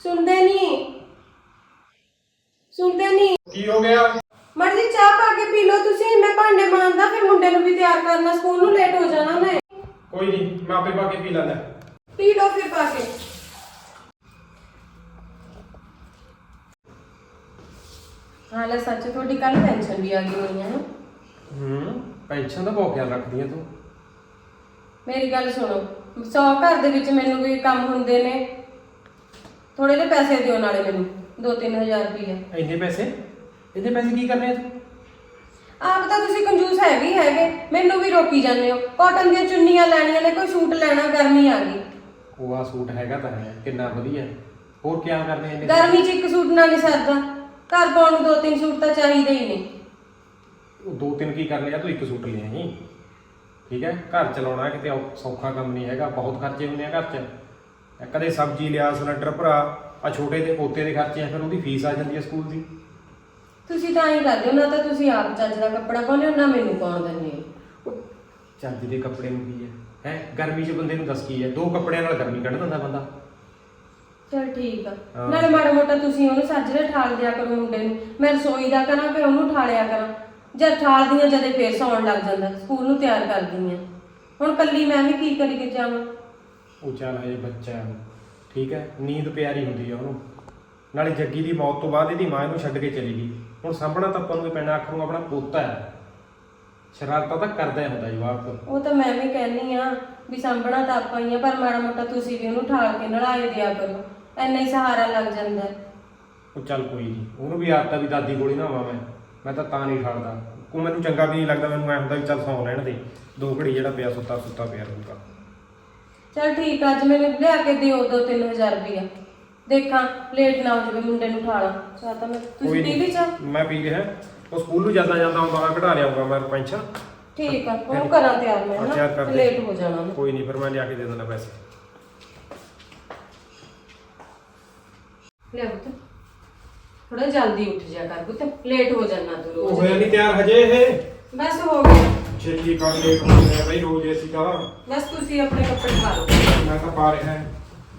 ਸੁਣਦੇ ਨਹੀਂ। ਸੁਣਦੇ ਨਹੀਂ। ਕੀ ਹੋ ਗਿਆ? ਮਰਜ਼ੀ ਚਾਹ ਪਾ ਕੇ ਪੀ ਲਓ ਤੁਸੀਂ ਮੈਂ ਭਾਂਡੇ ਮਾਂਜਦਾ ਫਿਰ ਮੁੰਡੇ ਨੂੰ ਵੀ ਤਿਆਰ ਕਰਨਾ ਸਕੂਲ ਨੂੰ ਲੇਟ ਹੋ ਜਾਣਾ ਮੈਂ। ਕੋਈ ਨਹੀਂ ਮੈਂ ਆਪੇ ਪਾ ਕੇ ਪੀ ਲੈਂਦਾ। ਪੀ ਲਓ ਫਿਰ ਪਾ ਕੇ। ਹਾਂ ਲੈ ਸੱਚ ਤੁਹਾਡੀ ਕੱਲ ਪੈਨਸ਼ਨ ਵੀ ਆ ਗਈ ਹੋਣੀ ਹੈ ਨਾ। ਹੂੰ ਪੈਨਸ਼ਨ ਦਾ ਬਹੁਤ ਖਿਆਲ ਰੱਖਦੀ ਆ ਤੂੰ। ਮੇਰੀ ਗੱਲ ਸੁਣੋ ਸੌ ਘਰ ਦੇ ਵਿੱਚ ਮੈਨੂੰ ਵੀ ਕੰਮ ਹੁੰਦੇ ਨੇ। ਥੋੜੇ ਜਿਹੇ ਪੈਸੇ ਦਿਓ ਨਾਲੇ ਮੈਨੂੰ 2-3000 ਰੁਪਏ ਇੰਨੇ ਪੈਸੇ? ਇਹਦੇ ਪੈਸੇ ਕੀ ਕਰਨੇ ਆ ਤੂੰ? ਆਪ ਤਾਂ ਤੁਸੀਂ ਕੰਜੂਸ ਹੈਗੇ ਹੀ ਹੈਗੇ ਮੈਨੂੰ ਵੀ ਰੋਕੀ ਜਾਂਦੇ ਹੋ। ਕਾਟਨ ਦੀਆਂ ਚੁੰਨੀਆਂ ਲੈਣੀਆਂ ਨੇ ਕੋਈ ਸੂਟ ਲੈਣਾ ਗਰਮੀ ਆ ਗਈ। ਉਹ ਆ ਸੂਟ ਹੈਗਾ ਤਾਂ ਹੈ ਕਿੰਨਾ ਵਧੀਆ। ਹੋਰ ਕੀ ਕਰਨੇ ਇਹਨੇ ਗਰਮੀ 'ਚ ਇੱਕ ਸੂਟ ਨਾਲ ਨਹੀਂ ਸਰਦਾ ਘਰ ਪਾਉਣ ਨੂੰ ਦੋ ਤਿੰਨ ਸੂਟ ਤਾਂ ਚਾਹੀਦੇ ਹੀ ਨੇ। ਉਹ ਦੋ ਤਿੰਨ ਕੀ ਕਰਨੇ ਆ ਤੂੰ ਇੱਕ ਸੂਟ ਲੈ ਆਈ। ਠੀਕ ਹੈ ਘਰ ਚਲਾਉਣਾ ਕਿਤੇ ਔ- ਸੌਖਾ ਕੰਮ ਨਹੀਂ ਹੈਗਾ ਬਹੁਤ ਖਰਚੇ ਹੁੰਦੇ ਆ ਘਰ 'ਚ। ਕਦੇ ਸਬਜ਼ੀ ਲਿਆ ਸਿਲੰਡਰ ਭਰਾ ਆ ਛੋਟੇ ਦੇ ਪੋਤੇ ਦੇ ਖਰਚੇ ਆ ਫਿਰ ਉਹਦੀ ਫੀਸ ਆ ਜਾਂਦੀ ਹੈ ਸਕੂਲ ਦੀ। ਤੁਸੀਂ ਤਾਂ ਹੀ ਕਰਦੇ ਹੋ ਨਾ ਤਾਂ ਤੁਸੀਂ ਆਪ ਚੱਜ ਦਾ ਕੱਪੜਾ ਪਾਉਂਦੇ ਹੋ ਨਾ ਮੈਨੂੰ ਪਾਉਣ ਦਿੰਦੇ ਹੋ। ਚੱਜ ਦੇ ਕੱਪੜੇ ਨੂੰ ਕੀ ਹੈ? ਹੈ? ਗਰਮੀ 'ਚ ਬੰਦੇ ਨੂੰ ਦੱਸ ਕੀ ਹੈ? ਦੋ ਕੱਪੜਿਆਂ ਨਾਲ ਗਰਮੀ ਕੱਢ ਦਿੰਦਾ ਬੰਦਾ। ਚਲ ਠੀਕ ਆ। ਹਾਂ। ਨਾਲੇ ਮਾੜਾ ਮੋਟਾ ਤੁਸੀਂ ਉਹਨੂੰ ਸੱਜਰੇ ਠਾਲ ਦਿਆ ਕਰੋ ਮੁੰਡੇ ਨੂੰ। ਮੈਂ ਰਸੋਈ ਦਾ ਕਰਾਂ ਫਿਰ ਉਹਨੂੰ ਠਾਲਿਆ ਕਰਾਂ। ਜਦ ਠਾਲਦੀਆਂ ਜਦੇ ਫੇਰ ਸੌਣ ਲੱਗ ਜਾਂਦਾ ਸਕੂਲ ਨੂੰ ਤਿਆਰ ਕਰਦੀ ਆ ਹੁਣ ਕੱਲੀ ਮੈਂ ਵੀ ਕੀ ਕਰੀ ਕੇ ਜਾਵਾਂ? ਉਹ ਚੱਲ ਹਜੇ ਬੱਚਾ ਹੈ। ਉਹ, ਠੀਕ ਹੈ ਨੀਂਦ ਪਿਆਰੀ ਹੁੰਦੀ ਹੈ ਉਹਨੂੰ। ਨਾਲੇ ਜੱਗੀ ਦੀ ਮੌਤ ਤੋਂ ਬਾਅਦ ਇਹਦੀ ਮਾਂ ਇਹਨੂੰ ਛੱਡ ਕੇ ਚਲੀ ਗਈ। ਹੁਣ ਸਾਂਭਣਾ ਤਾਂ ਆਪਾਂ ਨੂੰ ਹੀ ਪੈਣਾ ਆਖਰ ਨੂੰ ਆਪਣਾ ਪੋਤਾ ਹੈ। ਸ਼ਰਾਰਤਾਂ ਤਾਂ ਕਰਦਾ ਹੀ ਹੁੰਦਾ ਜਵਾਬ ਉਹ ਤਾਂ ਮੈਂ ਵੀ ਕਹਿੰਨੀ ਆ ਵੀ ਸਾਂਭਣਾ ਤਾਂ ਆਪਾਂ ਹੀ ਆ ਪਰ ਮਾੜਾ ਮੋਟਾ ਤੁਸੀਂ ਵੀ ਉਹਨੂੰ ਠਾਲ ਕੇ ਨਲਾਏ ਦਿਆ ਕਰੋ। ਐਨਾ ਹੀ ਸਹਾਰਾ ਲੱਗ ਜਾਂਦਾ ਹੈ। ਉਹ ਚੱਲ ਕੋਈ ਨਹੀਂ ਉਹਨੂੰ ਵੀ ਆਦਤ ਆ ਵੀ ਦਾਦੀ ਕੋਲ ਹੀ ਨਾ ਆਵਾਂ ਮੈਂ। ਮੈਂ ਤਾਂ ਤਾਂ ਨਹੀਂ ਠਾਲਦਾ। ਉਹ ਮੈਨੂੰ ਚੰਗਾ ਵੀ ਨਹੀਂ ਲੱਗਦਾ ਮੈਨੂੰ ਐ ਹੁੰਦਾ ਵੀ ਚੱਲ ਸੌਂ ਲੈਣ ਦੇ। ਦੋ ਘੜੀ ਜਿਹੜਾ ਪਿਆ ਸੁੱਤਾ ਸੁੱਤਾ ਪਿਆ ਰਹੂਗਾ। ਚਲ ਠੀਕ ਆ ਅੱਜ ਮੈਨੂੰ ਲਿਆ ਕੇ ਦਿਓ ਦੋ ਤਿੰਨ ਹਜ਼ਾਰ ਰੁਪਇਆ ਦੇਖਾਂ ਲੇਟ ਨਾ ਹੋ ਜਾਵੇ ਮੁੰਡੇ ਨੂੰ ਠਾਲਾਂ ਚਾਹ ਤਾਂ ਮੈਂ ਤੁਸੀਂ ਪੀ ਲਈ ਚਾਹ? ਮੈਂ ਪੀ ਰਿਹਾ ਉਹ ਸਕੂਲ ਨੂੰ ਜਾਂਦਾ ਜਾਂਦਾ ਆਉਂਦਾ ਮੈਂ ਕਢਾ ਲਿਆਉਂਗਾ ਮੈਂ ਪੈਨਸ਼ਨ ਠੀਕ ਆ ਉਹਨੂੰ ਕਰਾਂ ਤਿਆਰ ਮੈਂ ਹਾਂ, ਤਿਆਰ ਕਰ ਨਾ ਦੇ। ਲੇਟ ਹੋ ਜਾਣਾ ਮੈਂ ਕੋਈ ਨਹੀਂ ਫਿਰ ਮੈਂ ਲਿਆ ਕੇ ਦੇ ਦਿੰਦਾ ਪੈਸੇ। ਲੈ ਪੁੱਤ ਥੋੜਾ ਜਲਦੀ ਉੱਠ ਜਾ ਕਰ ਪੁੱਤ ਲੇਟ ਹੋ ਜਾਣਾ ਤੂੰ ਉਹ ਰੋਜ਼ ਹੋਇਆ ਨਹੀਂ ਤਿਆਰ ਹਜੇ ਇਹ? ਬਸ ਹੋ ਗਿਆ। ਛੇਤੀ ਕਰ ਹੁੰਦੇ ਆ ਬਈ ਰੋਜ਼ ਅਸੀਂ ਤਾਂ ਬਸ ਤੁਸੀਂ ਆਪਣੇ ਕੱਪੜੇ ਪਾ ਲਓ। ਮੈਂ ਤਾਂ ਪਾ ਰਿਹਾ।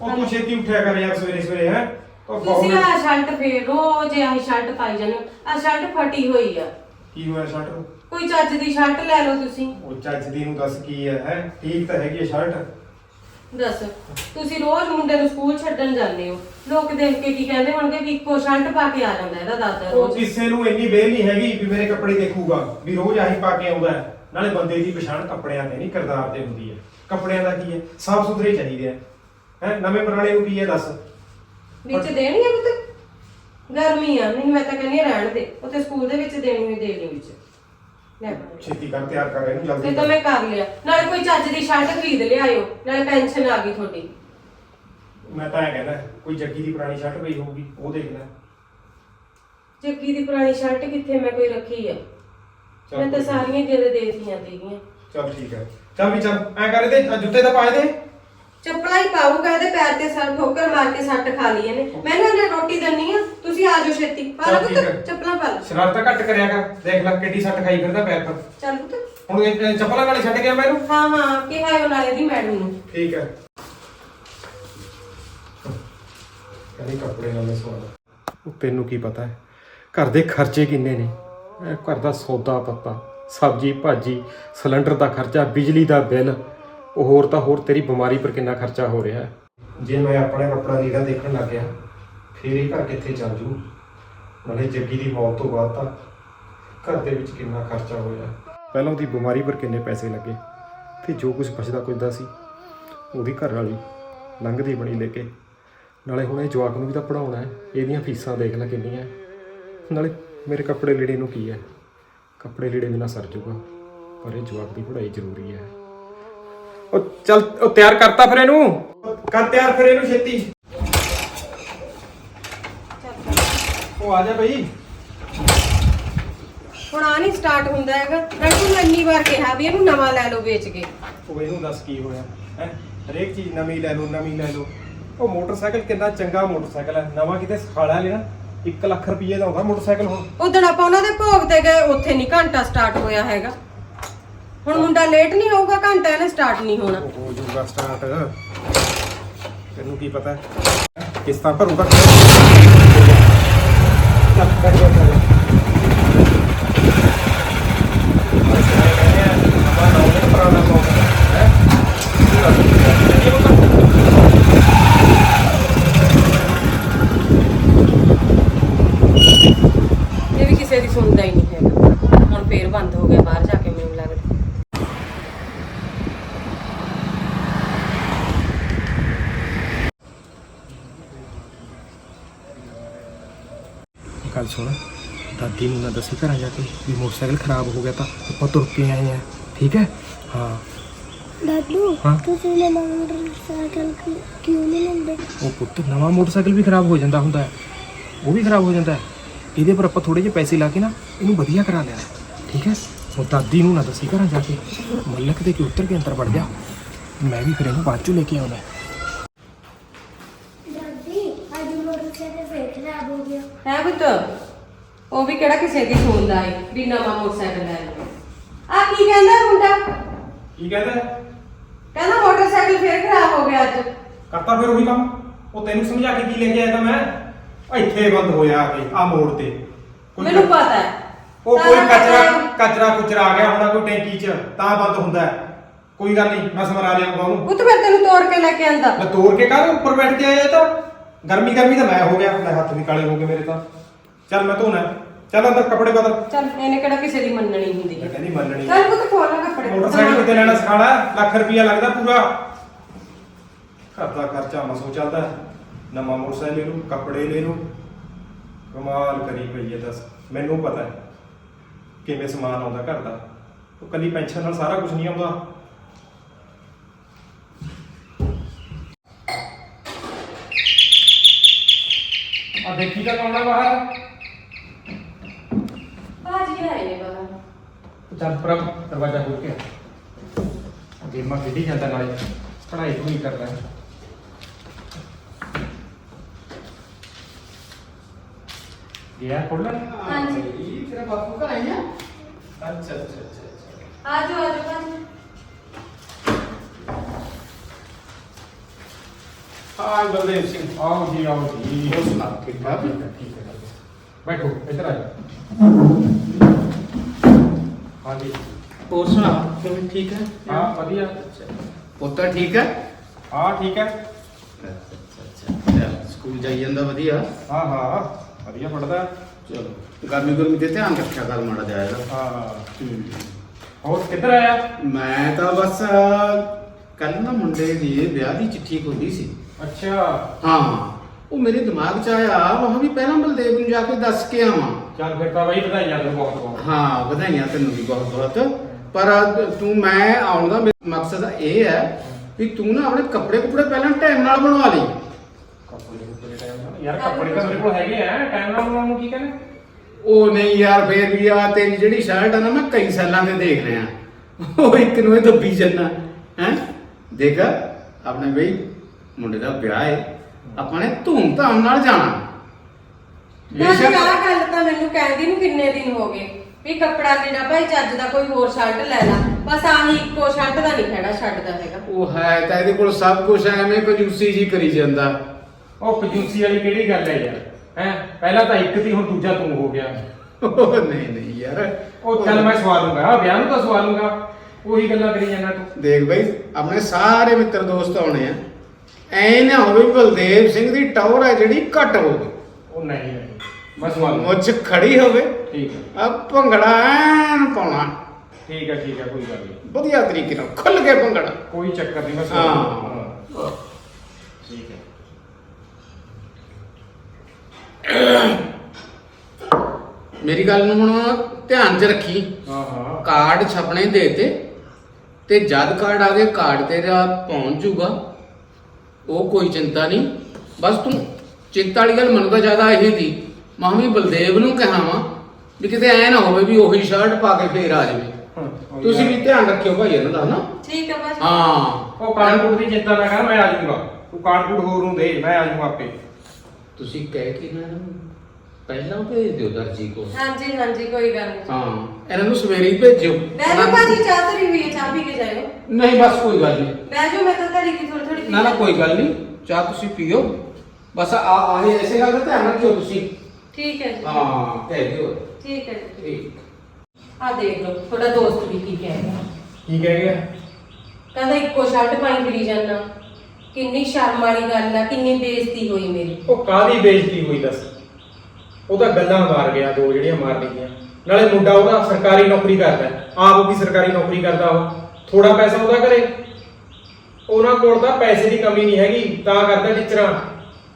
ਉਹ ਤੂੰ ਛੇਤੀ ਉੱਠਿਆ ਕਰ ਯਾਰ ਸਵੇਰੇ ਸਵੇਰੇ ਹੈ? ਤੁਸੀਂ ਆਹ ਸ਼ਰਟ ਫੇਰ ਰੋਜ਼ ਆਹ ਸ਼ਰਟ ਪਾਈ ਜਾਂਦੇ ਆ ਸ਼ਰਟ ਫਟੀ ਹੋਈ ਆ। ਕੀ ਹੋਇਆ ਸ਼ਰਟ ਕੋਈ ਚੱਜ ਦੀ ਸ਼ਰਟ ਲੈ ਲਓ ਤੁਸੀਂ। ਉਹ ਚੱਜ ਦੀ ਨੂੰ ਦੱਸ ਕੀ ਹੈ ਹੈ? ਠੀਕ ਤਾਂ ਹੈਗੀ ਹੈ ਸ਼ਰਟ ਦੱਸ ਤੁਸੀਂ ਰੋਜ਼ ਮੁੰਡੇ ਨੂੰ ਸਕੂਲ ਛੱਡਣ ਜਾਂਦੇ ਹੋ। ਲੋਕ ਦੇਖ ਕੇ ਕੀ ਕਹਿੰਦੇ ਹੋਣਗੇ ਵੀ ਇੱਕੋ ਸ਼ਰਟ ਪਾ ਕੇ ਆ ਜਾਂਦਾ ਇਹਦਾ ਦਾਦਾ ਉਹ ਰੋਜ਼ ਕਿਸੇ ਨੂੰ ਇੰਨੀ ਵੇਲ ਨਹੀਂ ਹੈਗੀ ਵੀ ਮੇਰੇ ਕੱਪੜੇ ਦੇਖੂਗਾ ਵੀ ਰੋਜ਼ ਆਹੀ ਪਾ ਕੇ ਆਉਂਦਾ। ਹੈ। ਨਾਲੇ ਬੰਦੇ ਦੀ ਪਛਾਣ ਕੱਪੜਿਆਂ ਤੇ ਨਹੀਂ ਕਿਰਦਾਰ ਤੇ ਹੁੰਦੀ ਹੈ। ਕੱਪੜਿਆਂ ਦਾ ਕੀ ਹੈ? ਸਾਫ਼ ਸੁਥਰੇ ਚਾਹੀਦੇ ਆ। ਹੈ ਨਵੇਂ ਪੁਰਾਣੇ ਨੂੰ ਕੀ ਹੈ ਦੱਸ? ਵਿੱਚ ਦੇਣੀ ਆ ਪੁੱਤ? ਗਰਮੀ ਆ ਨਹੀਂ ਮੈਂ ਤਾਂ ਕਹਿੰਦੀ ਰਹਿਣ ਦੇ। ਉੱਥੇ ਸਕੂਲ ਦੇ ਵਿੱਚ ਦੇਣੀ ਹੋਈ ਦੇ ਲਈ ਵਿੱਚ। ਲੈ ਬਣਾ। ਛੇਤੀ ਕਰ ਤਿਆਰ ਕਰ ਇਹਨੂੰ ਤੇ ਜਲਦੀ ਤਾਂ। ਮੈਂ ਕਰ ਲਿਆ। ਨਾਲੇ ਕੋਈ ਚੱਜ ਦੀ ਸ਼ਰਟ ਖਰੀਦ ਲਿਆਇਓ ਨਾਲੇ ਪੈਨਸ਼ਨ ਆ ਗਈ ਤੁਹਾਡੀ। ਮੈਂ ਤਾਂ ਇਹ ਕਹਿੰਦਾ ਕੋਈ ਜੱਗੀ ਦੀ ਪੁਰਾਣੀ ਸ਼ਰਟ ਪਈ ਹੋਊਗੀ ਉਹ ਦੇਖ ਲੈ ਜੱਗੀ ਦੀ ਪੁਰਾਣੀ ਸ਼ਰਟ ਕਿੱਥੇ ਮੈਂ ਕੋਈ ਰੱਖੀ ਆ। ਚੱਲ ਮੈਂ ਤਾਂ ਕੋਈ ਨੀ। ਸਾਰੀਆਂ ਜਿਹਦੇ ਦੇਤੀਆਂ ਤੀਆਂ ਚੱਲ ਠੀਕ ਹੈ। ਚੱਲ ਵੀ ਚੱਲ ਐ ਕਰ ਇਹਦੇ ਆਹ ਜੁੱਤੇ ਤਾਂ ਪਾ ਦੇ ਚੱਪਲਾਂ ਹੀ ਪਾਊਗਾ ਇਹਦੇ ਪੈਰ ਤੇ ਸਰ ਠੋਕਰ ਮਾਰ ਕੇ ਸੱਟ ਖਾ ਲਈ ਇਹਨੇ। ਮੈਨੂੰ ਇਹਨੇ ਰੋਟੀ ਦੇਣੀ ਆ ਤੁਸੀਂ ਆ ਜਾਓ ਛੇਤੀ। ਪਾ ਲਓ ਚੱਲ ਠੀਕ ਹੈ। ਪੁੱਤ ਚੱਪਲਾਂ ਪਾ ਲਓ। ਸ਼ਰਾਰਤਾਂ ਘੱਟ ਕਰਿਆ ਕਰ ਦੇਖ ਲੈ ਕਿੱਡੀ ਸੱਟ ਖਾਈ ਫਿਰਦਾ ਪੈਰ ਪਰ। ਚੱਲ ਪੁੱਤ। ਹੁਣ ਇਹ ਇਹ ਚੱਪਲਾਂ ਨਾਲ ਹੀ ਛੱਡ ਗਿਆ ਮੈਨੂੰ ਹਾਂ ਹਾਂ ਕਿਹਾ ਹੈ ਉਹ ਨਾਲੇ ਦੀ ਮੈਡਮ ਨੂੰ। ਠੀਕ ਹੈ। ਕਹਿੰਦੇ ਕੱਪੜੇ ਨਾਲ ਸਵਾਲ ਉਹ ਤੈਨੂੰ ਕੀ ਪਤਾ ਹੈ ਘਰ ਦੇ ਖਰਚੇ ਕਿੰਨੇ ਨੇ? ਇਹ ਘਰ ਦਾ ਸੌਦਾ ਪੱਤਾ ਸਬਜੀ ਭਾਜੀ ਸਿਲੰਡਰ ਦਾ ਖਰਚਾ ਬਿਜਲੀ ਦਾ ਬਿੱਲ ਉਹ ਹੋਰ ਤਾਂ ਹੋਰ ਤੇਰੀ ਬਿਮਾਰੀ ਪਰ ਕਿੰਨਾ ਖਰਚਾ ਹੋ ਰਿਹਾ ਹੈ। ਜੇ ਮੈਂ ਆਪਣਾ ਕੱਪੜਾ ਲੀੜਾ ਦੇਖਣ ਲੱਗ ਗਿਆ ਫੇਰ ਇਹ ਘਰ ਕਿੱਥੇ ਚੱਲ ਜੂ? ਨਾਲੇ ਜੱਗੀ ਦੀ ਮੌਤ ਤੋਂ ਬਾਅਦ ਤਾਂ ਘਰ ਦੇ ਵਿੱਚ ਕਿੰਨਾ ਖਰਚਾ ਹੋਇਆ ਪਹਿਲਾਂ ਉਹਦੀ ਬਿਮਾਰੀ ਪਰ ਕਿੰਨੇ ਪੈਸੇ ਲੱਗੇ ਤੇ ਜੋ ਕੁਝ ਬਚਦਾ ਕੁਝਦਾ ਸੀ ਉਹਦੀ ਘਰ ਵਾਲੀ ਲੰਘਦੀ ਬਣੀ ਲੈ ਕੇ। ਨਾਲੇ ਹੁਣ ਇਹ ਜਵਾਕ ਨੂੰ ਵੀ ਤਾਂ ਪੜਾਉਣਾ ਹੈ ਇਹਦੀਆਂ ਫੀਸਾਂ ਦੇਖ ਲੈ ਕਿੰਨੀਆਂ ਨਾਲੇ ਮੇਰੇ ਕੱਪੜੇ ਲੀੜੇ ਨੂੰ ਕੀ ਹੈ? ਕੱਪੜੇ ਲੀੜੇ ਬਿਨਾ ਸਰ ਜੂਗਾ ਪਰ ਇਹ ਜਵਾਕ ਦੀ ਪੜ੍ਹਾਈ ਜ਼ਰੂਰੀ ਹੈ। ਉਹ ਚੱਲ ਉਹ ਤਿਆਰ ਕਰਤਾ ਫਿਰ ਇਹਨੂੰ? ਕਰ ਤਿਆਰ ਫਿਰ ਇਹਨੂੰ ਛੇਤੀ। ਉਹ ਆ ਜਾ ਬਈ। ਹੁਣ ਆ ਨਹੀਂ ਸਟਾਰਟ ਹੁੰਦਾ ਹੈਗਾ। ਰਣਜੂ ਨੂੰ ਇੰਨੀ ਵਾਰ ਕਿਹਾ ਵੀ ਇਹਨੂੰ ਨਵਾਂ ਲੈ ਲਓ ਵੇਚ ਕੇ। ਉਹ ਇਹਨੂੰ ਦੱਸ ਕੀ ਹੋਇਆ ਹੈ? ਹਰੇਕ ਚੀਜ਼ ਨਵੀਂ ਲੈ ਲਓ ਨਵੀਂ ਲੈ ਲਓ। ਉਹ ਮੋਟਰਸਾਈਕਲ ਕਿੰਨਾ ਚੰਗਾ ਮੋਟਰਸਾਈਕਲ ਹੈ। ਨਵਾਂ ਕਿਤੇ ਸਖਾਲਾ ਲਿਆ 1 ਲੱਖ ਰੁਪਏ ਦਾ ਆਉਂਦਾ ਮੋਟਰਸਾਈਕਲ ਹੁਣ। ਉਦੋਂ ਆਪਾਂ ਉਹਨਾਂ ਦੇ ਭੋਗ ਤੇ ਗਏ ਉੱਥੇ ਨਹੀਂ ਘੰਟਾ ਸਟਾਰਟ ਹੋਇਆ ਹੈਗਾ। ਹੁਣ ਮੁੰਡਾ ਲੇਟ ਨਹੀਂ ਹੋਊਗਾ ਘੰਟਾ ਇਹਨੇ ਸਟਾਰਟ ਨਹੀਂ ਹੋਣਾ। ਉਹ ਹੋ ਜੂਗਾ ਸਟਾਰਟ ਤੈਨੂੰ ਕੀ ਪਤਾ ਕਿਸ਼ਤਾਂ ਭਰੂਗਾ ਇਹ ਵੀ ਕਿਸੇ ਦੀ ਸੁਣਦਾ ਹੀ ਨਹੀਂ ਹੈਗਾ ਹੁਣ ਫੇਰ ਬੰਦ ਹੋ ਗਿਆ ਬਾਹਰ ਜਾ ਕੇ ਮੈਨੂੰ ਲੱਗਦਾ ਗੱਲ ਸੁਣ। ਦਾਦੀ ਨੂੰ ਨਾ ਦੱਸੀ ਘਰਾਂ ਜਾ ਕੇ ਵੀ ਮੋਟਰਸਾਈਕਲ ਖਰਾਬ ਹੋ ਗਿਆ ਤਾਂ ਆਪਾਂ ਤੁਰ ਕੇ ਆਏ ਆ ਠੀਕ ਹੈ? ਹਾਂ। ਦਾਦੂ ਹਾਂ? ਤੁਸੀਂ ਨੇ ਮੋਟਰਸਾਈਕਲ ਕਿਉਂ- ਕਿਉਂ ਨਹੀਂ ਲੈਂਦੇ? ਉਹ ਪੁੱਤ ਨਵਾਂ ਮੋਟਰਸਾਈਕਲ ਵੀ ਖਰਾਬ ਹੋ ਜਾਂਦਾ ਹੁੰਦਾ ਹੈ। ਉਹ ਵੀ ਖਰਾਬ ਹੋ ਜਾਂਦਾ ਹੈ। ਇਹਦੇ ਪਰ ਆਪਾਂ ਥੋੜੇ ਜਿਹੇ ਪੈਸੇ ਲਾ ਕੇ ਨਾ ਇਹਨੂੰ ਵਧੀਆ ਕਰਾ ਲੈਣਾ ਠੀਕ ਹੈ? ਉਹ ਦਾਦੀ ਨੂੰ ਨਾ ਦੱਸੀ ਘਰਾਂ ਜਾ ਕੇ। ਮੱਲਕ ਦੇ ਕੇ ਉੱਤਰ ਕੇ ਅੰਦਰ ਵੜ ਜਾ। ਮੈਂ ਵੀ ਫਿਰ ਇਹਨੂੰ ਬਾਅਦ ਚੋਂ ਲੈ ਕੇ ਆਉਣਾ ਹੈ। ਦਾਦੀ ਅੱਜ ਮੋਟਰਸਾਈਕਲ ਫੇਰ ਖਰਾਬ ਹੋ ਪੁੱਤ? ਉਹ ਵੀ ਕਿਹੜਾ ਕਿਸੇ ਦੀ ਸੁਣਦਾ ਏ ਵੀ ਨਵਾਂ ਮੋਟਰਸਾਈਕਲ ਲੈ ਆ ਕੀ ਕਹਿੰਦਾ ਮੁੰਡਾ? ਕੀ ਕਹਿੰਦਾ ਕਹਿੰਦਾ ਮੋਟਰਸਾਈਕਲ ਫੇਰ ਖਰਾਬ ਹੋ ਗਿਆ ਅੱਜ। ਕਰਤਾ ਫਿਰ ਉਹੀ ਕੰਮ? ਉਹ ਤੈਨੂੰ ਸਮਝਾ ਕੇ ਕੀ ਲੈ ਕੇ ਆਇਆ ਤਾਂ ਮੈਂ? ਇੱਥੇ ਬੰਦ ਹੋਇਆ ਆ ਕੇ ਆ ਮੋੜ ਤੇ। ਕੋਈ ਮੈਨੂੰ ਪਤਾ ਹੈ। ਉਹ ਕੋਈ ਕਚਰਾ। ਕਚਰਾ ਕੁਚਰਾ ਆ ਗਿਆ ਹੋਣਾ ਕੋਈ ਟੈਂਕੀ 'ਚ ਤਾਂ ਬੰਦ ਹੁੰਦਾ ਹੈ। ਕੋਈ ਗੱਲ ਨਹੀਂ ਮੈਂ ਸਮਰਾ ਲਿਆਉਂਗਾ ਉਹਨੂੰ। ਪੁੱਤ ਫਿਰ ਤੈਨੂੰ ਤੋੜ ਕੇ ਲੈ ਕੇ ਆਂਦਾ। ਮੈਂ ਤੋੜ ਕੇ ਕਰ ਉੱਪਰ ਬੈਠ ਕੇ ਆਇਆ ਤਾਂ? ਗਰਮੀ ਗਰਮੀ ਤਾਂ ਮੈਂ ਹੋ ਗਿਆ ਮੈਂ ਹੱਥ ਵੀ ਕਾਲੇ ਹੋ ਗਏ ਮੇਰੇ ਤਾਂ। ਚੱਲ ਮੈਂ ਧੋਣਾ ਹੈ। ਚੱਲ ਅੰਦਰ ਕੱਪੜੇ ਬਦਲ। ਚੱਲ ਇਹਨੇ ਕਿਹੜਾ ਕਿਸੇ ਦੀ ਮੰਨਣੀ ਹੁੰਦੀ ਮੈਂ ਹੈ ਕਹਿੰਦੀ ਮੰਨਣੀ ਚੱਲ ਪੁੱਤ ਖੋਲ ਲੈ ਕੱਪੜੇ। ਮੋਟਰਸਾਈਕਲ ਕਿਤੇ ਲੈਣਾ ਸਿਖਾਣਾ ਲੱਖ ਰੁਪਿਆ ਲੱਗਦਾ ਪੂਰਾ। ਘਰ ਦਾ ਖਰਚਾ ਮਸੋ ਚੱਲਦਾ ਹੈ। ਨਵਾਂ ਮੋਟਰਸਾਈਕਲ ਲੈ ਲੂ ਕੱਪੜੇ ਲੈ ਲੂ ਕਮਾਲ ਕਰੀ ਪਈ ਹੈ ਦੱਸ। ਮੈਨੂੰ ਪਤਾ ਹੈ ਕਿਵੇਂ ਸਮਾਨ ਆਉਂਦਾ ਘਰ ਦਾ। ਉਹ ਕੱਲੀ ਪੈਨਸ਼ਨ ਨਾਲ ਸਾਰਾ ਕੁਝ ਨਹੀਂ ਆਉਂਦਾ। ਆ ਦੇਖੀ ਤਾਂ ਕੌਣ ਆ ਬਾਹਰ ਬਾਜੀ ਆਏ ਨੇ ਬਾਹਰ ਚੱਲ ਪ੍ਰਭ ਦਰਵਾਜ਼ਾ ਖੋਲ ਕੇ ਗੇਮਾਂ ਖੇਡੀ ਜਾਂਦਾ ਨਾਲੇ ਪੜ੍ਹਾਈ ਤੂੰ ਹੀ ਕਰਦਾ ਹੈ ਗਿਆ ਖੋਲ ਲੈ ਹਾਂਜੀ। ਤੇਰਾ ਬਾਪੂ ਘਰ ਆਇਆ ਅੱਛਾ ਅੱਛਾ ਅੱਛਾ ਆਜੋ ਆਜੋ ਬਾਜੀ ਹਾਂ ਬਲਦੇਵ ਸਿੰਘ। ਆਓ ਜੀ ਆਓ ਜੀ। ਹੋਰ ਸੁਣਾ, ਠੀਕ ਠਾਕ? ਠੀਕ ਹੈ ਠੀਕ ਹੈ। ਬੈਠੋ ਇੱਧਰ ਆ ਹਾਂ ਜੀ। ਹੋਰ ਸੁਣਾ ਕਿਵੇਂ ਠੀਕ ਹੈ? ਹਾਂ ਵਧੀਆ। ਪੁੱਤਰ ਠੀਕ ਹੈ? ਹਾਂ ਠੀਕ ਹੈ। ਅੱਛਾ ਅੱਛਾ ਚੱਲ, ਸਕੂਲ ਜਾਈ ਜਾਂਦਾ ਵਧੀਆ। ਹਾਂ ਹਾਂ ਵਧੀਆ ਪੜਦਾ ਚਲੋ ਗਰਮੀ ਗਰਮੀ ਤੇ ਧਿਆਨ ਰੱਖਿਆ ਕਰ ਮਾੜਾ ਜਾਏਗਾ ਹਾਂ। ਹੋਰ ਕਿੱਧਰ ਆਇਆ? ਮੈਂ ਤਾਂ ਬਸ ਕੱਲ ਨਾ ਮੁੰਡੇ ਦੀ ਵਿਆਹ ਦੀ ਚਿੱਠੀ ਖੋਲੀ ਸੀ। ਅੱਛਾ। ਹਾਂ। ਉਹ ਮੇਰੇ ਦਿਮਾਗ 'ਚ ਆਇਆ ਉਹ ਵੀ ਪਹਿਲਾਂ ਬਲਦੇਵ ਨੂੰ ਜਾ ਕੇ ਦੱਸ ਕੇ ਆਵਾਂ। ਚੱਲ ਫਿਰ ਤਾਂ ਬਾਈ ਵਧਾਈਆਂ ਤੈਨੂੰ ਬਹੁਤ ਬਹੁਤ। ਹਾਂ ਵਧਾਈਆਂ ਤੈਨੂੰ ਵੀ ਬਹੁਤ ਬਹੁਤ। ਪਰ ਤੂੰ ਮੈਂ ਆਉਣ ਦਾ ਮੇਰਾ ਮਕਸਦ ਇਹ ਹੈ ਵੀ ਤੂੰ ਨਾ ਆਪਣੇ ਕੱਪੜੇ ਕੁਪੜੇ ਪਹਿਲਾਂ ਟਾਈਮ ਨਾਲ ਬਣਵਾ ਲਈ। ਕੱਪੜੇ ਕੁਪੜੇ ਟਾਈਮ ਨਾਲ ਯਾਰ ਕੱਪੜੇ ਤਾਂ ਮੇਰੇ ਕੋਲ ਹੈਗੇ ਆ ਟਾਈਮ ਨਾਲ ਬਣਾਉਣ ਨੂੰ ਕੀ ਕਹਿੰਦੇ? ਉਹ ਨਹੀਂ ਯਾਰ ਫੇਰ ਵੀ ਆ ਤੇਰੀ ਜਿਹੜੀ ਸ਼ਰਟ ਆ ਨਾ ਮੈਂ ਕਈ ਸਾਲਾਂ ਦੇ ਦੇਖ ਰਿਹਾ। ਉਹ ਇੱਕ ਨੂੰ ਇਹ ਦੱਬੀ ਜੰਨਾ ਹੈ? ਦੇਖ ਆਪਣੇ ਬਈ ਮੁੰਡੇ ਦਾ ਵਿਆਹ ਹੈ ਆਪਾਂ ਨੇ ਧੂਮ ਧਾਮ ਨਾਲ ਜਾਣਾ। ਬਾਜੀ ਆਹ ਗੱਲ ਤਾਂ ਮੈਨੂੰ ਕਹਿੰਦੀ ਨੂੰ ਕਿੰਨੇ ਦਿਨ ਹੋ ਗਏ ਵੀ ਕੱਪੜਾ ਲੈਣਾ ਭਾਈ ਚੱਜ ਦਾ ਕੋਈ ਹੋਰ ਸ਼ਰਟ ਲੈ ਲੈ। ਬਸ ਆਹੀ ਇੱਕੋ ਸ਼ਰਟ ਦਾ ਨਹੀਂ ਖੜਾ ਛੱਡਦਾ ਹੈਗਾ। ਉਹ ਹੈ ਤਾਂ ਇਹਦੇ ਕੋਲ ਸਭ ਕੁਝ ਹੈ ਐਵੇਂ ਕੰਜੂਸੀ ਜੀ ਕਰੀ ਜਾਂਦਾ। ਉਹ ਕੰਜੂਸੀ ਵਾਲੀ ਕਿਹੜੀ ਗੱਲ ਹੈ ਯਾਰ? ਹੈ? ਪਹਿਲਾਂ ਤਾਂ ਇੱਕ ਸੀ ਹੁਣ ਦੂਜਾ ਤੂੰ ਹੋ ਗਿਆ। ਉਹ ਨਹੀਂ ਨਹੀਂ ਯਾਰ। ਉਹ ਚੱਲ ਮੈਂ ਸਵਾਲੂਗਾ ਆ ਵਿਆਹ ਨੂੰ ਤਾਂ ਸਵਾਲੂਗਾ ਉਹੀ ਗੱਲਾਂ ਕਰੀ ਜਾਂਦਾ ਤੂੰ। ਦੇਖ ਬਈ ਆਪਣੇ ਸਾਰੇ ਮਿੱਤਰ ਦੋਸਤ ਆਉਣੇ ਆ। ਐ ਨਾ ਹੋਵੇ ਬਲਦੇਵ ਸਿੰਘ ਦੀ ਟੌਰ ਹੈ ਜਿਹੜੀ ਘੱਟ ਹੋਵੇ। ਉਹ ਨਹੀਂ ਨਹੀਂ ਮੈਂ ਸਵਾਲੂਗਾ ਮੁੱਛ ਖੜੀ ਹੋਵੇ। ਠੀਕ ਹੈ। ਆ ਭੰਗੜਾ ਐਨ ਪਾਉਣਾ। ਠੀਕ ਹੈ ਠੀਕ ਹੈ ਕੋਈ ਗੱਲ ਨਹੀਂ। ਵਧੀਆ ਤਰੀਕੇ ਨਾਲ ਖੁੱਲ ਕੇ ਭੰਗੜਾ। ਕੋਈ ਚੱਕਰ ਨਹੀਂ ਮੈਂ ਹਾਂ। ਠੀਕ ਹੈ। ਮੇਰੀ ਗੱਲ ਨੂੰ ਹੁਣ ਧਿਆਨ 'ਚ ਰੱਖੀ। ਹਾਂ ਹਾਂ। ਕਾਰਡ ਛਪਣੇ ਦੇ ਤੇ ਤੇ ਜਦ ਕਾਰਡ ਆ ਗਏ ਕਾਰਡ ਤੇਰਾ ਪਹੁੰਚ ਜੂਗਾ। ਉਹ ਕੋਈ ਚਿੰਤਾ ਨਹੀਂ। ਬਸ ਤੂੰ ਚਿੰਤਾ ਵਾਲੀ ਗੱਲ ਮੈਨੂੰ ਤਾਂ ਜ਼ਿਆਦਾ ਇਹ ਦੀ ਮਾਂ ਵੀ ਬਲਦੇਵ ਨੂੰ ਕਹਾਵਾਂ ਵੀ ਕਿਤੇ ਐ ਨਾ ਹੋਵੇ ਵੀ ਉਹੀ ਸ਼ਰਟ ਪਾ ਕੇ ਫੇਰ ਆ ਜਾਵੇ। ਤੁਸੀਂ। ਵੀ ਧਿਆਨ ਰੱਖਿਓ ਭਾਈ ਇਹਨਾਂ ਦਾ ਨਾ ਠੀਕ ਹੈ ਬਾਜੀ ਹਾਂ। ਉਹ ਕਾਨਪੁਰ ਦੀ ਚਿੰਤਾ ਨਾ ਕਰ ਮੈਂ ਆ ਜਾਊਂਗਾ। ਤੂੰ ਕਾਨਪੁਰ ਹੋਰ ਨੂੰ ਦੇ ਮੈਂ ਆ ਜਾਊਂਗਾ ਆਪੇ। ਤੁਸੀਂ ਕਹਿ ਕੇ ਨਾ ਇਹਨੂੰ ਪਹਿਲਾਂ ਭੇਜ ਦਿਓ ਦਰਜੀ ਕੋ ਹਾਂਜੀ ਹਾਂਜੀ ਕੋਈ ਗੱਲ ਨਹੀਂ। ਹਾਂ ਇਹਨਾਂ ਨੂੰ ਸਵੇਰੇ ਹੀ ਭੇਜਿਓ। ਬਹਿ ਜਾਓ ਬਾਜੀ ਚਾਹ ਤਰੀ ਹੋਈ ਹੈ ਚਾਹ ਪੀ ਕੇ ਜਾਇਓ। ਨਹੀਂ ਬਸ ਕੋਈ ਗੱਲ ਨਹੀਂ। ਬਹਿ ਜਾਓ ਮੈਂ ਤਾਂ ਧਰੀ ਕੀ ਥੋੜੀ ਥੋੜੀ ਨਾ ਨਾ ਕੋਈ ਗੱਲ ਨਹੀਂ। ਚਾਹ ਤੁਸੀਂ ਪੀਓ। ਬਸ ਆ ਆ ਇਹ ਐਸੇ ਗੱਲ ਦਾ ਧਿਆਨ ਰੱਖਿਓ ਤੁਸੀਂ। ਠੀਕ ਹੈ ਜੀ। ਹਾਂ ਕਹਿ ਦਿਓ। ਠੀਕ ਹੈ ਜੀ। ਠੀਕ। ਆ ਦੇਖ ਲਓ ਤੁਹਾਡਾ ਦੋਸਤ ਵੀ ਕੀ ਕਹਿ ਰਿਹਾ। ਕੀ ਕਹਿ ਗਿਆ? ਕਹਿੰਦਾ ਇੱਕੋ ਸ਼ਰਟ ਪਾਈ ਫਿਰੀ ਜਾਨਾ ਕਿੰਨੀ ਸ਼ਰਮ ਵਾਲੀ ਗੱਲ ਆ ਕਿੰਨੀ ਬੇਇੱਜ਼ਤੀ ਹੋਈ ਮੇਰੀ। ਉਹ ਕਾਦੀ ਬੇਇੱਜ਼ਤੀ ਹੋਈ ਦੱਸ। ਉਹ ਤਾਂ ਗੱਲਾਂ ਮਾਰ ਗਿਆ ਦੋ ਜਿਹੜੀਆਂ ਮਾਰ ਲਈਆਂ। ਨਾਲੇ ਮੁੰਡਾ ਉਹਦਾ ਸਰਕਾਰੀ ਨੌਕਰੀ ਕਰਦਾ ਹੈ। ਆਪ ਵੀ ਸਰਕਾਰੀ ਨੌਕਰੀ ਕਰਦਾ ਉਹ। ਥੋੜਾ ਪੈਸਾ ਉਹਦਾ ਘਰੇ ਉਹਨਾਂ ਕੋਲ ਤਾਂ ਪੈਸੇ ਦੀ ਕਮੀ ਨਹੀਂ ਹੈਗੀ ਤਾਂ ਕਰਦਾ ਟੀਚਰਾਂ।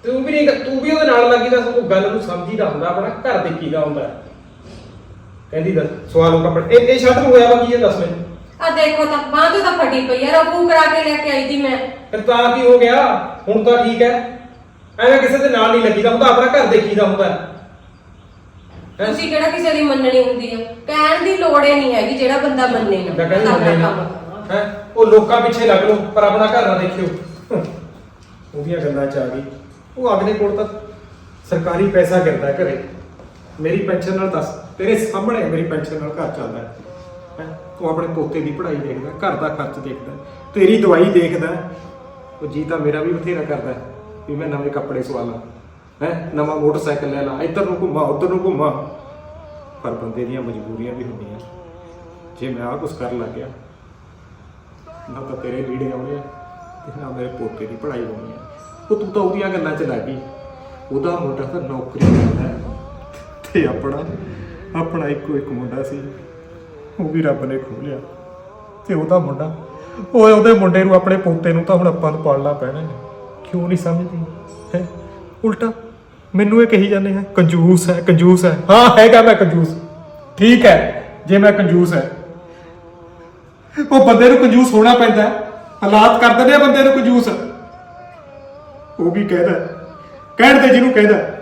ਤੂੰ ਵੀ ਨਹੀਂ ਤੂੰ ਵੀ ਉਹਦੇ ਨਾਲ ਲੱਗੀ ਤਾਂ ਉਹ ਗੱਲ ਨੂੰ ਸਮਝੀਦਾ ਹੁੰਦਾ ਆਪਣਾ ਘਰ ਦੇਖੀਦਾ ਹੁੰਦਾ। ਹੈ। ਕਹਿੰਦੀ ਦੱਸ ਸਵਾਲੋਂ ਕੱਪੜੇ ਇਹ ਇਹ ਸ਼ਰਟ ਨੂੰ ਹੋਇਆ ਵਾ ਕੀ ਇਹ ਦੱਸ ਮੈਨੂੰ। ਆ ਦੇਖੋ ਤਾਂ ਬਾਂਹ ਤੋਂ ਤਾਂ ਫਟੀ ਪਈ ਆ ਰਫੂ ਕਰਾ ਕੇ ਲੈ ਕੇ ਆਈ ਦੀ ਮੈਂ। ਫਿਰ ਤਾਂ ਕੀ ਹੋ ਗਿਆ? ਹੁਣ ਤਾਂ ਠੀਕ ਹੈ। ਐਵੇਂ ਕਿਸੇ ਦੇ ਨਾਲ ਨਹੀਂ ਲੱਗੀਦਾ ਹੁੰਦਾ ਆਪਣਾ ਘਰ ਦੇਖੀਦਾ ਹੁੰਦਾ। ਹੈ। ਤੁਸੀਂ ਕਿਹੜਾ ਕਿਸੇ ਦੀ ਮੰਨਣੀ ਹੁੰਦੀ ਆ? ਕਹਿਣ ਦੀ ਲੋੜ ਹੀ ਨਹੀਂ ਹੈਗੀ ਜਿਹੜਾ ਬੰਦਾ ਮੰਨੇ ਨਾ। ਮੈਂ ਕਹਿੰਦਾ ਆਪਣਾ ਮੰਨੇ ਨਾ ਕੰਮ। ਕਰਨਾ। ਹੈ? ਉਹ ਲੋਕਾਂ ਪਿੱਛੇ ਲੱਗ ਲਓ ਪਰ ਆਪਣਾ ਘਰ ਨਾ ਦੇਖਿਓ। ਉਹਦੀਆਂ ਗੱਲਾਂ ਚ ਆ ਗਈ। ਉਹ ਅਗਲੇ ਕੋਲ ਤਾਂ ਸਰਕਾਰੀ ਪੈਸਾ ਗਿਰਦਾ ਘਰੇ। ਮੇਰੀ ਪੈਨਸ਼ਨ ਨਾਲ ਦੱਸ ਤੇਰੇ ਸਾਹਮਣੇ ਮੇਰੀ ਪੈਨਸ਼ਨ ਨਾਲ ਘਰ ਚੱਲਦਾ। ਹੈ? ਹੈਂ? ਤੂੰ ਆਪਣੇ ਪੋਤੇ ਦੀ ਪੜ੍ਹਾਈ ਦੇਖਦਾ ਘਰ ਦਾ ਖਰਚ ਦੇਖਦਾ ਤੇਰੀ ਦਵਾਈ ਦੇਖਦਾ। ਉਹ ਜੀ ਤਾਂ ਮੇਰਾ ਵੀ ਬਥੇਰਾ ਕਰਦਾ ਹੈ ਵੀ ਮੈਂ ਨਵੇਂ ਕੱਪੜੇ ਸਵਾ ਲਾਂ। ਹੈ? ਨਵਾਂ ਮੋਟਰਸਾਈਕਲ ਲੈ ਲਾ। ਇੱਧਰ ਨੂੰ ਘੁੰਮਾ, ਉੱਧਰ ਨੂੰ ਘੁੰਮਾ। ਪਰ ਬੰਦੇ ਦੀਆਂ ਮਜਬੂਰੀਆਂ ਵੀ ਹੁੰਦੀਆਂ। ਜੇ ਮੈਂ ਆਹ ਕੁਛ ਕਰਨ ਲੱਗ ਗਿਆ ਨਾ ਤਾਂ ਤੇਰੇ ਲੀੜੇ ਆਉਣੇ ਆ ਤੇ ਨਾ ਮੇਰੇ ਪੋਤੇ ਦੀ ਪੜ੍ਹਾਈ ਹੋਣੀ ਆ। ਉਹ ਤੂੰ ਤਾਂ ਉਹਦੀਆਂ ਗੱਲਾਂ ਚ ਲੱਗ ਗਈ। ਉਹਦਾ ਮੁੰਡਾ ਤਾਂ ਨੌਕਰੀ ਕਰਦਾ ਤੇ ਆਪਣਾ ਆਪਣਾ ਇੱਕੋ ਇੱਕ ਮੁੰਡਾ ਸੀ। ਉਹ ਵੀ ਰੱਬ ਨੇ ਖੋਹ ਲਿਆ ਤੇ ਉਹਦਾ ਮੁੰਡਾ ਉਹ ਉਹਦੇ ਮੁੰਡੇ ਨੂੰ ਆਪਣੇ ਪੋਤੇ ਨੂੰ ਤਾਂ ਹੁਣ ਆਪਾਂ ਨੂੰ ਪਾਲਣਾ ਪੈਣਾ ਹੈ। ਕਿਉਂ ਨਹੀਂ ਸਮਝਦੀ? ਹੈ? ਉਲਟਾ ਮੈਨੂੰ ਇਹ ਕਹੀ ਜਾਂਦੇ ਹੈ, ਕੰਜੂਸ ਹੈ ਕੰਜੂਸ ਹੈ ਹਾਂ, ਹੈਗਾ ਮੈਂ ਕੰਜੂਸ ਠੀਕ ਹੈ, ਜੇ ਮੈਂ ਕੰਜੂਸ ਹੈ ਉਹ ਬੰਦੇ ਨੂੰ ਕੰਜੂਸ ਹੋਣਾ ਪੈਂਦਾ ਹੈ। ਹਾਲਾਤ ਕਰ ਦਿੰਦੇ ਆ ਬੰਦੇ ਨੂੰ ਕੰਜੂਸ ਉਹ ਵੀ ਕਹਿੰਦਾ ਹੈ। ਕਹਿਣ ਤੇ ਜਿਹਨੂੰ ਕਹਿੰਦਾ ਹੈ।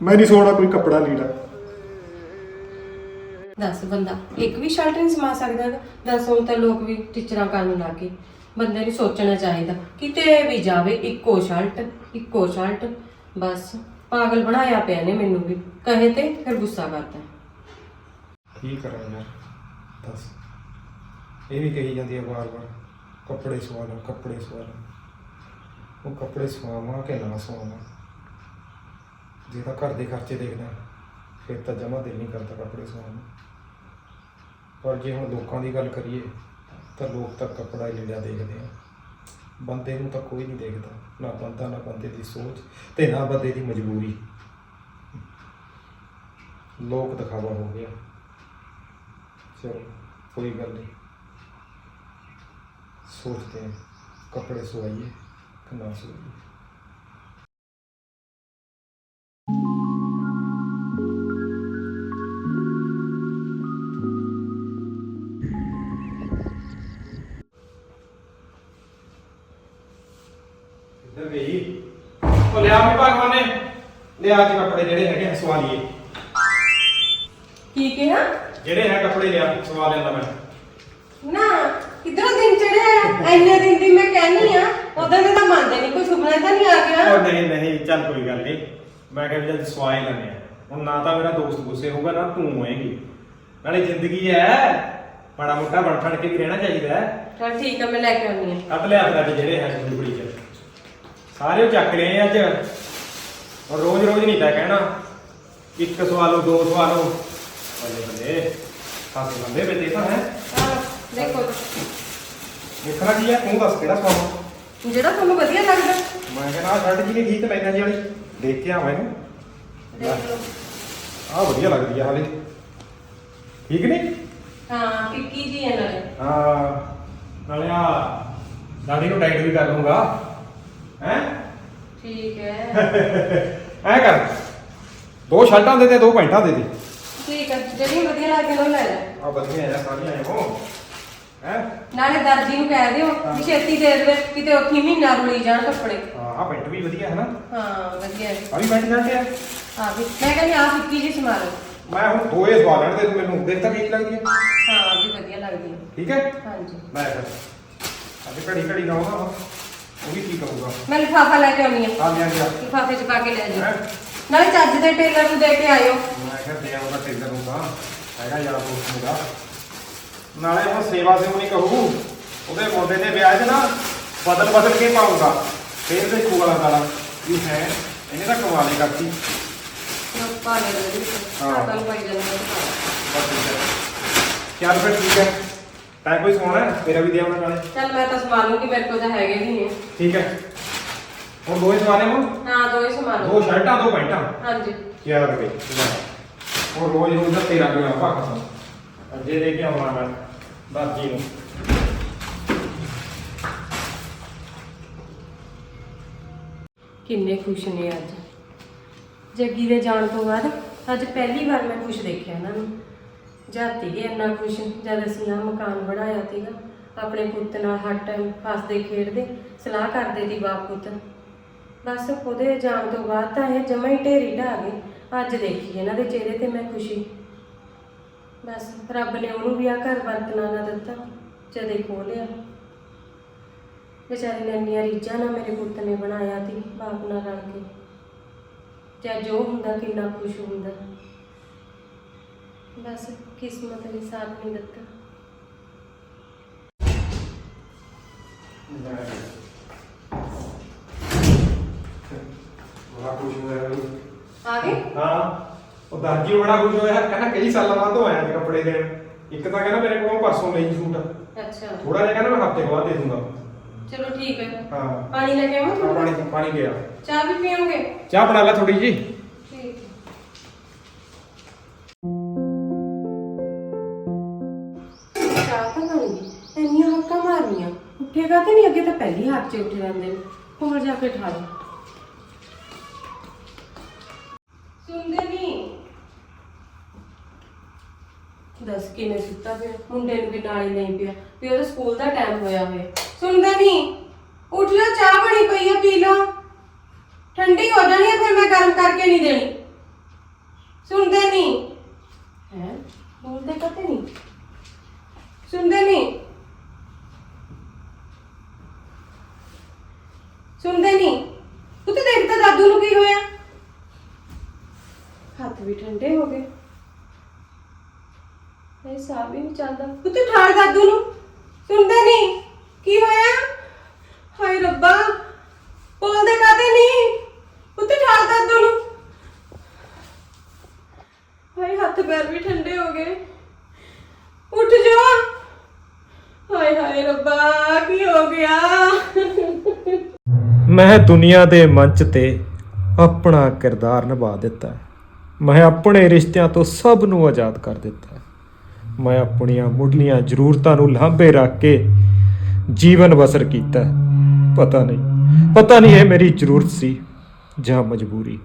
ਮੈਂ ਨਹੀਂ ਸੋਣਾ, ਕੋਈ ਕੱਪੜਾ ਲੀੜਾ ਦੱਸ ਬੰਦਾ, ਇੱਕ ਵੀ ਸ਼ਰਟ ਨਹੀਂ ਸਮਾ ਸਕਦਾ ਹੈਗਾ। ਦੱਸ, ਹੁਣ ਤਾਂ ਲੋਕ ਵੀ ਟੀਚਰਾਂ ਕਰਨ ਲੱਗ ਗਏ ਬੰਦੇ ਨੂੰ ਸੋਚਣਾ ਚਾਹੀਦਾ ਕਿਤੇ ਵੀ ਜਾਵੇ ਇੱਕੋ ਸ਼ਰਟ ਇੱਕੋ ਸ਼ਰਟ ਬਸ, ਪਾਗਲ ਬਣਾਇਆ ਪਿਆ ਨੇ ਮੈਨੂੰ ਵੀ। ਕਹੇ ਤੇ ਫਿਰ ਗੁੱਸਾ ਕਰਦਾ। ਕੀ ਕਰਾਂ ਯਾਰ? ਦੱਸ ਇਹ ਵੀ ਕਹੀ ਜਾਂਦੀ ਹੈ ਵਾਰ-ਵਾਰ, ਕੱਪੜੇ ਸਵਾ ਲਓ ਕੱਪੜੇ ਸਵਾ ਲਓ ਉਹ ਕੱਪੜੇ ਸਵਾਵਾਂ ਕਿ ਨਾ ਸਵਾਵਾਂ? ਜੇ ਤਾਂ ਘਰ ਦੇ ਖਰਚੇ ਦੇਖਦਾ ਫਿਰ ਤਾਂ ਜਮਾ ਦਿਲ ਨਹੀਂ ਕਰਦਾ ਕੱਪੜੇ ਸਵਾਉਣ ਨੂੰ। ਪਰ ਜੇ ਹੁਣ ਲੋਕਾਂ ਦੀ ਗੱਲ ਕਰੀਏ, ਤਾਂ ਲੋਕ ਤਾਂ ਕੱਪੜਾ ਹੀ ਲਿਆ ਦੇਖਦੇ ਆ। ਬੰਦੇ ਨੂੰ ਤਾਂ ਕੋਈ ਨਹੀਂ ਦੇਖਦਾ। ਨਾ ਬੰਦਾ ਨਾ ਬੰਦੇ ਦੀ ਸੋਚ ਤੇ ਨਾ ਬੰਦੇ ਦੀ ਮਜਬੂਰੀ ਲੋਕ ਦਿਖਾਵਾ ਹੋ ਗਿਆ ਚਲੋ ਕੋਈ ਗੱਲ ਨਹੀਂ सोचते हैं कपड़े सवाइए कि ना सवाइए ਲਿਆ ਕੇ ਕੱਪੜੇ ਜਿਹੜੇ ਹੈਗੇ ਆ ਸਵਾ ਲਈਏ। ਕੀ ਕਿਹਾ? ਜਿਹੜੇ ਹੈ ਕੱਪੜੇ ਲਿਆ ਸਵਾ ਲੈਂਦਾ ਮੈਂ। ਨਾ ਕਿਧਰੋਂ ਦਿਨ ਚੜਿਆ? ਐਨੇ ਦਿਨ ਦੀ ਮੈਂ ਕਹਿਨੀ ਆ ਉਦੋਂ ਦੇ ਤਾਂ ਮੰਨਦੇ ਨਹੀਂ ਕੋਈ ਸੁਪਨਾ ਤਾਂ ਨਹੀਂ ਆ ਗਿਆ? ਉਹ ਨਹੀਂ ਨਹੀਂ ਚੱਲ ਕੋਈ ਗੱਲ ਨਹੀਂ ਮੈਂ ਕਿਹਾ ਵੀ ਜਦ ਲੈਣੇ ਆ। ਹੁਣ ਨਾ ਤਾਂ ਮੇਰਾ ਦੋਸਤ ਗੁੱਸੇ ਹੋਊਗਾ ਨਾ ਤੂੰ ਹੋਏਗੀ। ਨਾਲੇ ਜ਼ਿੰਦਗੀ ਹੈ ਮਾੜਾ ਮੋਟਾ ਬਣ ਠਣ ਕੇ ਵੀ ਰਹਿਣਾ ਚਾਹੀਦਾ ਹੈ ਚਲ ਠੀਕ ਆ ਮੈਂ ਲੈ ਕੇ ਆਉਣੀ ਆ। ਕੱਢ ਲਿਆ ਫਿਰ ਅੱਜ ਜਿਹੜੇ ਹੈ ਜ਼ਰੂਰੀ ਚ। ਸਾਰੇ ਉਹ ਚੱਕ ਲਏ ਅੱਜ। ਔਰ ਰੋਜ਼ ਰੋਜ਼ ਨਹੀਂ ਤਾਂ ਕਹਿਣਾ। ਇੱਕ ਸਵਾਲੋ ਦੋ ਸਵਾਲੋ ਬੱਲੇ ਬੱਲੇ ਖਾਸੇ ਬੰਦੇ ਬੇਟੇ ਤਾਂ ਹੈ। ਆਹ, ਦੇਖੋ ਦੇਖਣਾ ਕੀ ਹੈ ਤੂੰ ਦੱਸ ਕਿਹੜਾ ਸਵਾਲ ਜਿਹੜਾ ਤੁਹਾਨੂੰ ਵਧੀਆ ਲੱਗਦਾ। ਮੈਂ ਕਹਿੰਦਾ ਆਹ ਸ਼ਰਟ ਜੀ ਨੇ ਠੀਕ ਲੈਣਾ ਜੀ ਵਾਲੀ ਦੇਖ ਕੇ ਆਵਾਂ ਇਹਨੂੰ। ਦੇਖ ਲਓ। ਆਹ ਵਧੀਆ ਲੱਗਦੀ ਆ ਹਾਲੇ। ਠੀਕ ਨਹੀਂ? ਹਾਂ ਫਿੱਕੀ ਜੀ ਹੈ ਨਾਲੇ। ਹਾਂ। ਨਾਲੇ ਆ ਦਾੜੀ ਨੂੰ ਟਾਈਟ ਵੀ ਕਰ ਲੂੰਗਾ ਹੈ? ਠੀਕ ਹੈ। ਐ ਕਰ। ਦੋ ਸ਼ਰਟਾਂ ਦੇ ਦੇ ਦੋ ਪੈਂਟਾਂ ਦੇ ਦੇ। ਠੀਕ ਹੈ ਜਿਹੜੀ ਵਧੀਆ ਲੱਗੇ ਉਹ ਲੈ ਲੈ। ਆ ਵਧੀਆ ਆ ਸਾਰੀਆਂ ਐ ਉਹ ਹੈ? ਨਾਲੇ ਦਰਜੀ ਨੂੰ ਕਹਿ ਦਿਓ ਕਿ ਛੇਤੀ ਦੇ ਦੇਵੇ ਕਿਤੇ ਉੱਥੇ ਮਹੀਨਾ ਰੁਲੀ ਜਾਣ ਕੱਪੜੇ। ਹਾਂ ਆ ਪੈਂਟ ਵੀ ਵਧੀਆ ਹੈ ਨਾ। ਹਾਂ ਵਧੀਆ। ਹੈ ਆ ਵੀ ਪੈਂਟ ਜਾਂਦੇ ਆ। ਹਾਂ ਵੀ ਮੈਂ ਕਹਿੰਦੀ ਆ ਫਿੱਕੀ ਜੀ ਸਮਾ ਲਓ। ਮੈਂ ਹੁਣ ਦੋਏ ਸਵਾ ਲੈਣ ਦੇ ਤੂੰ ਮੈਨੂੰ ਦੇਖ ਤਾਂ ਕੀ ਲੱਗਦੀ ਹੈ ਹਾਂ ਵੀ ਵਧੀਆ ਲੱਗਦੀ ਹੈ ਠੀਕ ਹੈ? ਹਾਂਜੀ। ਮੈਂ ਫਿਰ ਅੱਜ ਘੜੀ ਘੜੀ ਨਾ ਉਹਦਾ ਉਹ ਵੀ ਕੀ ਕਰੂਗਾ ਮੈਂ ਲਿਫਾਫਾ ਲੈ ਕੇ ਆਉਣੀ ਆ। ਆ ਲਿਆ ਗਿਆ ਲਿਫਾਫੇ ਚ ਪਾ ਕੇ ਲੈ ਜੀ ਹੈਂ? ਨਾਲੇ ਚੱਜ ਦੇ ਟੇਲਰ ਨੂੰ ਦੇ ਕੇ ਆਇਓ। ਮੈਂ ਕਿਹਾ ਦੇ ਆਉਂਦਾ ਟੇਲਰ ਨੂੰ ਤਾਂ। ਹੈਗਾ ਯਾਰ ਦੋਸਤ ਮੇਰਾ। ਨਾਲੇ ਉਹ ਸੇਵਾ ਸੇ ਨਹੀਂ ਕਹੂ। ਉਹਦੇ ਮੁੰਡੇ ਦੇ ਵਿਆਹ 'ਚ ਨਾ ਬਦਲ ਬਦਲ ਕੇ ਪਾਉਂਗਾ ਫੇਰ ਦੇ ਵਾਲਾ ਗਾਲਾ ਵੀ ਹੈ ਇਹਨੇ ਤਾਂ ਕਮਾਲੇ ਕਰਤੀ ਪਾ ਲੈ ਜੀ। ਹਾਂ। ਹਾਂ ਪਾਈ ਜਾਂਦੇ ਬਸ ਠੀਕ ਹੈ। ਚੱਲ ਫਿਰ ਠੀਕ ਹੈ। ਤੈਂ ਕੋਈ ਸੋਣਾ ਹੈ? ਮੇਰਾ ਵੀ ਦੇ ਆਉਣਾ ਨਾਲੇ। ਚੱਲ ਮੈਂ ਤਾਂ ਸੰਭਾਲ ਲੂੰਗੀ ਮੇਰੇ ਕੋਲ ਤਾਂ ਹੈਗੇ ਵੀ ਨੇ ਠੀਕ ਹੈ। ਹੁਣ ਦੋਏ ਸਵਾਲੇ ਮੋ ਹਾਂ ਦੋ ਹੀ ਸੰਭਾਲ ਦੋ ਲਓ ਸ਼ਰਟਾਂ ਦੋ ਪੈਂਟਾਂ। ਹਾਂਜੀ। ਕਿਆ ਰਵੇ ਹੁਣ ਰੋਜ਼ ਰੋਜ਼ ਦਾ ਤੇਰਾ ਵੀ ਆਪਾ ਖਤਮ। ਅੱਜੇ ਦੇ ਕੇ ਆਉਣਾ ਮੈਂ ਦਾਦੀ ਨੂੰ। ਕਿੰਨੇ ਖੁਸ਼ ਨੇ ਅੱਜ। ਜੱਗੀ ਦੇ ਜਾਣ ਤੋਂ ਬਾਅਦ ਅੱਜ ਪਹਿਲੀ ਵਾਰ ਮੈਂ ਖੁਸ਼ ਦੇਖਿਆ ਇਹਨਾਂ ਨੂੰ। ਜਾਤੀ ਗਏ ਇੰਨਾ ਖੁਸ਼, ਜਦ ਅਸੀਂ ਆ ਮਕਾਨ ਬਣਾਇਆ ਸੀਗਾ, ਆਪਣੇ ਪੁੱਤ ਨਾਲ ਹਰ ਟਾਈਮ ਹੱਸਦੇ, ਖੇਡਦੇ, ਸਲਾਹ ਕਰਦੇ ਦੀ ਬਾਪ ਪੁੱਤ। ਬਸ ਉਹਦੇ ਜਾਣ ਤੋਂ ਬਾਅਦ ਤਾਂ ਇਹ ਜਮਾ ਹੀ ਢੇਰੀ ਢਾ ਗਏ। ਅੱਜ ਦੇਖੀ ਇਹਨਾਂ ਦੇ ਚਿਹਰੇ ਤੇ ਮੈਂ ਖੁਸ਼ੀ। ਬਸ ਰੱਬ ਨੇ ਉਹਨੂੰ ਵੀ ਆ ਘਰ ਵਰਤਣਾ ਨਾ ਦਿੱਤਾ, ਜਦੇ ਖੋਲਿਆ। ਲਿਆ ਨੇ ਇੰਨੀਆਂ ਰੀਝਾਂ ਨਾਲ ਮੇਰੇ ਪੁੱਤ ਨੇ ਬਣਾਇਆ ਸੀ, ਬਾਪ ਨਾਲ ਰਲ ਕੇ। ਜਾਂ ਜੋ ਹੁੰਦਾ ਕਿੰਨਾ ਖੁਸ਼ ਹੁੰਦਾ। ਬਸ ਕਿਸਮਤ ਨੇ ਸਾਥ ਨਹੀਂ ਦਿੱਤਾ। ਬੜਾ ਖੁਸ਼ ਹੋਇਆ ਵੀ। ਆ ਗਏ? ਹਾਂ ਉਹ ਦਰਜੀ ਬੜਾ ਖੁਸ਼ ਹੋਇਆ ਕਹਿੰਦਾ ਕਈ ਸਾਲਾਂ ਬਾਅਦ ਤੋਂ ਆਇਆ ਤੇ ਕੱਪੜੇ ਦੇਣ। ਇੱਕ ਤਾਂ ਕਹਿੰਦਾ ਮੇਰੇ ਕੋਲੋਂ ਪਰਸੋਂ ਲਈ ਸੂਟ। ਅੱਛਾ। ਥੋੜਾ ਜਿਹਾ ਕਹਿੰਦਾ ਮੈਂ ਹਫ਼ਤੇ ਬਾਅਦ ਦੇ ਦੂੰਗਾ। ਚਲੋ ਠੀਕ ਹੈ। ਹਾਂ। ਪਾਣੀ ਲੈ ਕੇ ਆਵਾਂ ਆਹ ਥੋੜਾ ਪਾਣੀ ਪਾਣੀ ਗਿਆ। ਚਾਹ ਵੀ ਪੀਓਗੇ? ਚਾਹ ਬਣਾ ਲੈ ਥੋੜੀ ਜੀ ਮਾਰਨੀਆਂ ਉੱਠੇਗਾ ਨਹੀਂ ਅੱਗੇ ਤਾਂ ਪਹਿਲੀ ਹੱਥ 'ਚ ਉੱਠ ਜਾਂਦੇ ਨੇ। ਹੋਰ ਜਾ ਕੇ ਠਾ ਲਓ। ਸੁਣਦੇ ਨਹੀਂ ਦੱਸ ਕਿਵੇਂ ਸੁੱਤਾ ਪਿਆ? ਮੁੰਡੇ ਨੂੰ ਵੀ ਨਾਲ ਹੀ ਨਹੀਂ ਪਿਆ। ਵੀ ਉਹਦਾ ਸਕੂਲ ਦਾ ਟਾਈਮ ਹੋਇਆ ਹੋਇਆ। ਸੁਣਦੇ ਨਹੀਂ ਉੱਠ ਜਾ, ਚਾਹ ਬਣੀ ਪਈ ਆ, ਪੀ ਲਓ ਠੰਡੀ ਹੋ ਜਾਣੀ ਹੈ ਫਿਰ ਮੈਂ ਗਰਮ ਕਰਕੇ ਨਹੀਂ ਦੇਣੀ। ਸੁਣਦੇ ਨਹੀਂ ਹੈ? ਬੋਲਦੇ ਕਦੇ ਨਹੀਂ ਸੁਣਦੇ ਨਹੀਂ ਸੁਣਦੇ ਨਹੀਂ। ਤੂੰ ਤੇ ਦੇਖਦਾ ਦਾਦੂ ਨੂੰ ਕੀ ਹੋਇਆ। ਹੱਥ ਵੀ ਠੰਡੇ ਹੋ ਗਏ। ਇਹ ਸਾਹ ਵੀ ਨਹੀਂ ਚੱਲਦਾ। ਤੂੰ ਤੇ ਠਾੜ ਦਾਦੂ ਨੂੰ। ਸੁਣਦੇ ਨਹੀਂ। ਕੀ ਹੋਇਆ? ਹਾਏ ਰੱਬਾ। ਬੋਲਦੇ ਕਾਤੇ ਨਹੀਂ? ਉੱਤੇ ਠਾੜ ਦਾਦੂ ਨੂੰ। ਹਾਏ, ਹੱਥ ਪੈਰ ਵੀ ਠੰਡੇ ਹੋ ਗਏ। ਉੱਠ ਜਾ। ਹਾਏ ਹਾਏ ਰੱਬਾ, ਕੀ ਹੋ ਗਿਆ? ਮੈਂ ਦੁਨੀਆ ਦੇ ਮੰਚ ਤੇ ਆਪਣਾ ਕਿਰਦਾਰ ਨਿਭਾ ਦਿੱਤਾ। ਮੈਂ ਆਪਣੇ ਰਿਸ਼ਤਿਆਂ ਤੋਂ ਸਭ ਨੂੰ ਆਜ਼ਾਦ ਕਰ ਦਿੱਤਾ। ਮੈਂ ਆਪਣੀਆਂ ਮੁੱਢਲੀਆਂ ਜ਼ਰੂਰਤਾਂ ਨੂੰ ਲਾਂਭੇ ਰੱਖ ਕੇ ਜੀਵਨ ਬਸਰ ਕੀਤਾ। ਪਤਾ ਨਹੀਂ ਪਤਾ ਨਹੀਂ ਇਹ ਮੇਰੀ ਜ਼ਰੂਰਤ ਸੀ ਜਾਂ ਮਜਬੂਰੀ।